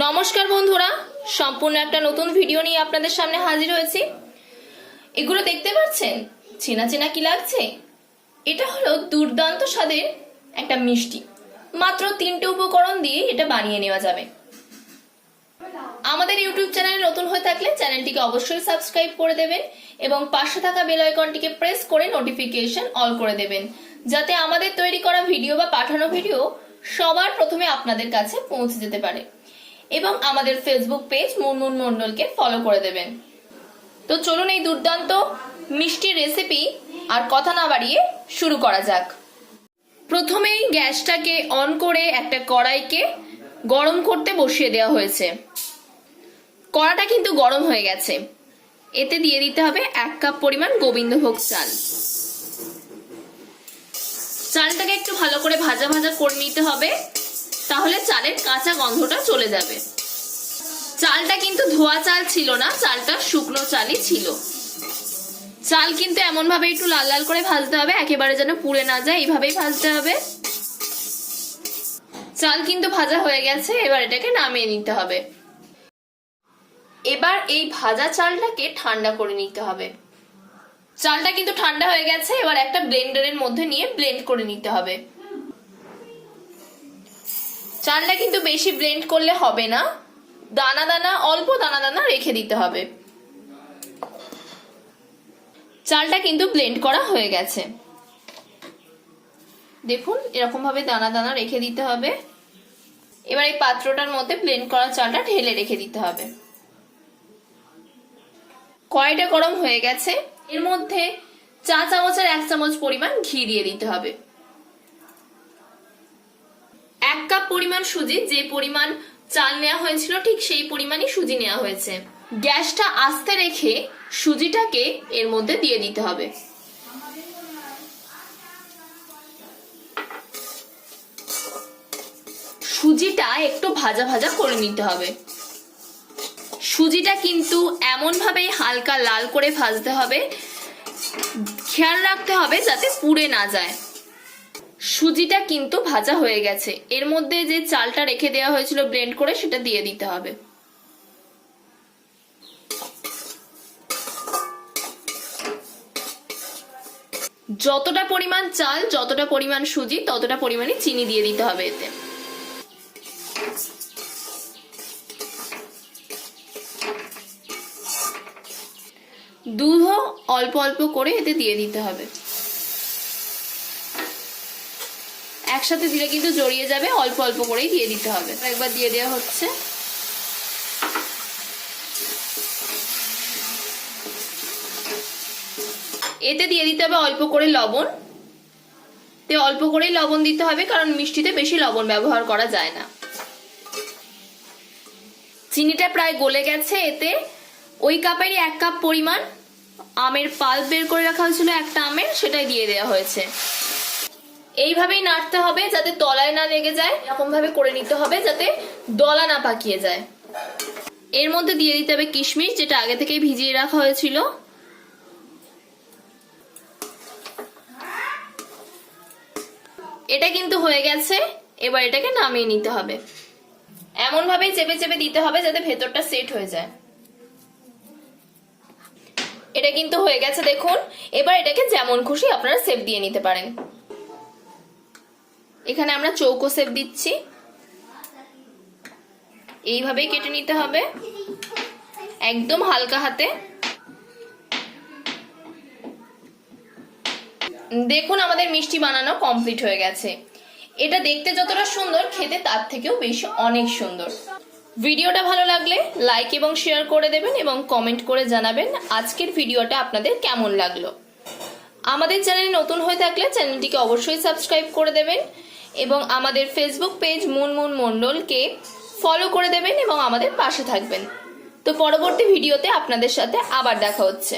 নমস্কার বন্ধুরা, সম্পূর্ণ একটা নতুন ভিডিও নিয়ে আপনাদের সামনে হাজির হয়েছি। এগুলো দেখতে পাচ্ছেন? চেনা চেনা কি লাগছে? এটা হলো দুর্দান্ত স্বাদের একটা মিষ্টি। মাত্র তিনটে উপকরণ দিয়ে এটা বানিয়ে নেওয়া যাবে। আমাদের ইউটিউব চ্যানেলে নতুন হয়ে থাকলে চ্যানেলটিকে অবশ্যই সাবস্ক্রাইব করে দেবেন এবং পাশে থাকা বেল আইকনটিকে প্রেস করে নোটিফিকেশন অল করে দেবেন, যাতে আমাদের তৈরি করা ভিডিও বা পাঠানো ভিডিও সবার প্রথমে আপনাদের কাছে পৌঁছে যেতে পারে। এবং আমাদের ফেসবুক পেজ মুনমুন মন্ডলকে ফলো করে দেবেন। তো চলুন এই দুর্দান্ত মিষ্টি রেসিপি আর কথা না বাড়িয়ে শুরু করা যাক। প্রথমেই গ্যাসটাকে অন করে একটা কড়াইকে গরম করতে বসিয়ে দেওয়া হয়েছে। কড়াটা কিন্তু গরম হয়ে গেছে। এতে দিয়ে দিতে হবে এক কাপ পরিমাণ গোবিন্দভোগ চাল। চালটাকে একটু ভালো করে ভাজা ভাজা করে নিতে হবে। তাহলে চালের কাঁচা গন্ধটা চলে যাবে। চালটা কিন্তু ধোয়া চাল ছিল না, চালটা শুকনো চালই ছিল। চাল কিন্তু এমন ভাবে একটু লাল লাল করে ভাজতে হবে, একেবারে যেন পুড়ে না যায়, এইভাবেই ভাজতে হবে। চাল কিন্তু ভাজা হয়ে গেছে, এবার এটাকে নামিয়ে নিতে হবে। এবার এই ভাজা চালটাকে ঠান্ডা করে নিতে হবে। চালটা কিন্তু ঠান্ডা হয়ে গেছে, এবার একটা ব্লেন্ডারের মধ্যে নিয়ে ব্লেন্ড করে নিতে হবে। চালটা কিন্তু বেশি ব্লেন্ড করলে হবে না। দানা দানা, অল্প দানা দানা রেখে দিতে হবে। চালটা কিন্তু ব্লেন্ড করা হয়ে গেছে। দেখুন এরকম ভাবে দানা দানা রেখে দিতে হবে। এবার এই পাত্রটার মধ্যে ব্লেন্ড করা চালটা ঢেলে রেখে দিতে হবে। কড়াইটা গরম হয়ে গেছে। এর মধ্যে চা চামচের এক চামচ পরিমাণ ঘি দিয়ে দিতে হবে এক কাপ পরিমাণ সুজি, যে পরিমাণ চাল নেওয়া হয়েছিল, ঠিক সেই পরিমাণই সুজি নেওয়া হয়েছে। গ্যাসটা আস্তে রেখে সুজিটাকে এর মধ্যে দিয়ে দিতে হবে। সুজিটা একটু ভাজা ভাজা করে নিতে হবে। সুজিটা কিন্তু এমন ভাবে হালকা লাল করে ভাজতে হবে। খেয়াল রাখতে হবে যাতে পুড়ে না যায়। সুজিটা কিন্তু ভাজা হয়ে গেছে। এর মধ্যে যে চালটা রেখে দেওয়া হয়েছিল ব্লেন্ড করে সেটা দিয়ে দিতে হবে। যতটা পরিমাণ চাল, যতটা পরিমাণ সুজি, ততটা পরিমাণে চিনি দিয়ে দিতে হবে এতে। দুধও অল্প অল্প করে এতে দিয়ে দিতে হবে। একসাথে দিলে কিন্তু জড়িয়ে যাবে, অল্প অল্প করেই দিয়ে দিতে হবে। একবার দিয়ে দেওয়া হচ্ছে। এতে দিয়ে দিতে হবে অল্প করে লবণ। তে অল্প করেই লবণ দিতে হবে, কারণ মিষ্টিতে বেশি লবণ ব্যবহার করা যায় না। চিনিটা প্রায় গলে গেছে এতে। ওই কাপেরই এক কাপ পরিমাণ আমের পাল্প বের করে রাখা হয়েছিল, একটা আমের, সেটাই দিয়ে দেওয়া হয়েছে। এইভাবেই নাড়তে হবে যাতে তলায় না লেগে যায়। এরকম ভাবে করে নিতে হবে যাতে দলা না পাকিয়ে যায়। এর মধ্যে দিয়ে দিতে হবে কিশমিশ, যেটা আগে থেকেই ভিজিয়ে রাখা হয়েছিল। এটা কিন্তু হয়ে গেছে। এবার এটাকে নামিয়ে নিতে হবে। এমন ভাবে চেপে চেপে দিতে হবে যাতে ভেতরটা সেট হয়ে যায়। এটা কিন্তু হয়ে গেছে, দেখুন। এবার এটাকে যেমন খুশি আপনারা সেপ দিয়ে নিতে পারেন। এখানে আমরা চৌকো সেপ দিচ্ছি। এইভাবেই কেটে নিতে হবে। একদম হালকা হাতে। দেখুন আমাদের মিষ্টি বানানো কমপ্লিট হয়ে গেছে। এটা দেখতে যতটা সুন্দর, খেতে তার থেকেও বেশি অনেক সুন্দর। ভিডিওটা ভালো লাগলে লাইক এবং শেয়ার করে দেবেন এবং কমেন্ট করে জানাবেন আজকের ভিডিওটা আপনাদের কেমন লাগল। আমাদের চ্যানেলে নতুন হয়ে থাকলে চ্যানেলটিকে অবশ্যই সাবস্ক্রাইব করে দেবেন। এবং আমাদের ফেসবুক পেজ মুন মুন মণ্ডলকে ফলো করে দেবেন এবং আমাদের পাশে থাকবেন। তো পরবর্তী ভিডিওতে আপনাদের সাথে আবার দেখা হচ্ছে।